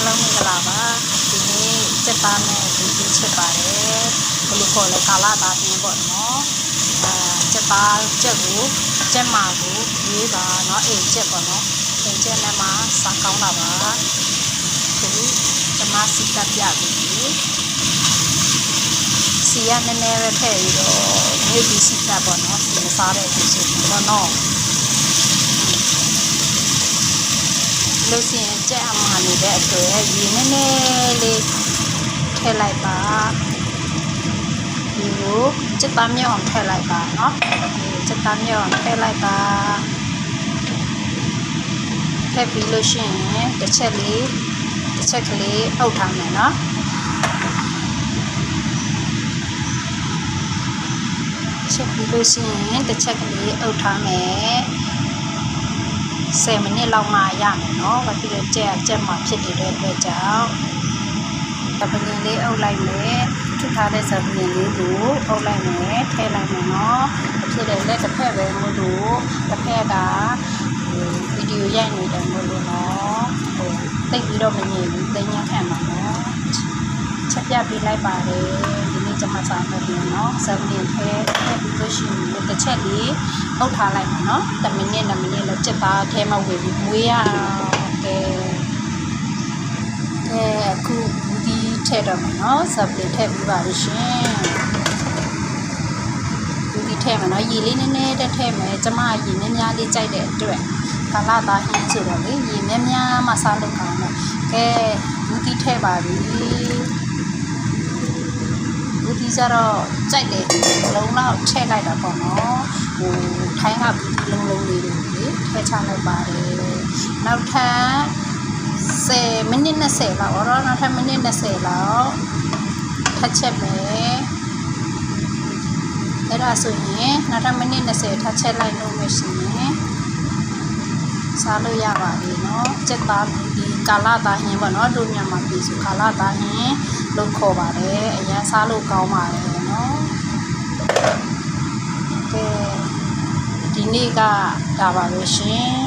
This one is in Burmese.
အားလုံးမင်္ဂလာပါဒီနေ့ချက်သားနဲ့ဒီဒီချက်ပါတယ်ဘယ်လိုခေါ်လဲကာလာသားပြင်းပေါ့နော်အဲချက်သားချက်ကိုချက်မာကိုရေးပါနော်အိမ်ချက်ပေါ့နော်အိမ်ချက်နဲ့မှစားကောင်းတာပါဒီကျမစီကပြပြီစီရနည်းနည်းပဲထည့်ပြီးတော့မြေကြီးစီကပေါ့နော်စီမစားတဲ့ဒီချက်ပေါ့နော် လို့ရှိရင်ကြက်အမှားနေတဲ့အတွက်ရေနည်းနည်းလေးထည့်လိုက်ပါဒီကိုစက်သားမြောက်အောင်ထည့်လိုက်ပါเนาะဒီစက်သားမြောက်အောင်ထည့်လိုက်ပါထည့်ပြီးလို့ရှိရင်တစ်ချက်လေးတစ်ချက်ကလေးအုပ်ထားမယ်เนาะချက်ပြီးလို့ရှိရင်တစ်ချက်ကလေးအုပ်ထားမယ် 10မိနစ်လောက်မှရမယ်နော်ဘာဖြစ်လဲကြက်ကြက်မှဖြစ်နေတဲ့အတွက်ကြောင့်သပင်လေးအုပ်လိုက်မယ်ထူထားတဲ့သပင်လေးကိုအုပ်လိုက်မယ်ထည့်လိုက်မယ်နော်ဖြစ်တဲ့လက်တစ်ဖက်ပဲမို့လို့တစ်ဖက်ကဗီဒီယိုရိုက်နေတယ်မို့လို့နော်ဟိုတိတ်ပြီးတော့မငြိမ်ဘူးသိညာခံပါနော်ချက်ပြပေးလိုက်ပါတယ် ကျွန်မစာပို့ပြီးနော်7မိနစ်ခွဲပြီးလို့ရှိရင်တစ်ချက်လေးအုပ်ထားလိုက်မယ်နော်10မိနစ်10မိနစ်လောက်ချက်ပါအထဲမှာဝင်ပြီးမွေးရကဲကဲအခုဘူးဒီထည့်တော့မယ်နော်7မိနစ်ထည့်ပြီးပါလို့ရှင်ဘူးဒီထည့်မယ်နော်ရေလေးနည်းနည်းတက်ထည့်မယ်ကျွန်မရေများများလေးကြိုက်တဲ့အတွက်ကာလသားဟင်းဆိုတော့လေရေများများမှစားလို့ကောင်းတယ်ကဲဘူးဒီထည့်ပါပြီ ဘူးဒီကြတော့ကြိုက်တယ်လုံးလောက်ထည့်လိုက်တာပေါ့နော်ဟိုထိုင်းကဘူးဒီလုံးလုံးလေးတွေလေထည့်ချလိုက်ပါတယ်နောက်ထပ်10မိနစ်20လောက်တော့နောက်ထပ်မိနစ်20လောက်ထပ်ချက်မယ်အဲ့ဒါဆိုရင်နောက်ထပ်မိနစ်20ထပ်ချက်လိုက်လို့မရှိရင်စားလို့ရပါပြီเนาะစက်သားဒီကာလာသားဟင်းပေါ့เนาะတို့မြန်မာပြည်ဆိုကာလာသားဟင်း လို့ခေါ်ပါတယ်အရန်စားလို့ကောင်းပါတယ်နော်ကဲဒီနေ့ကဒါပါပဲရှင်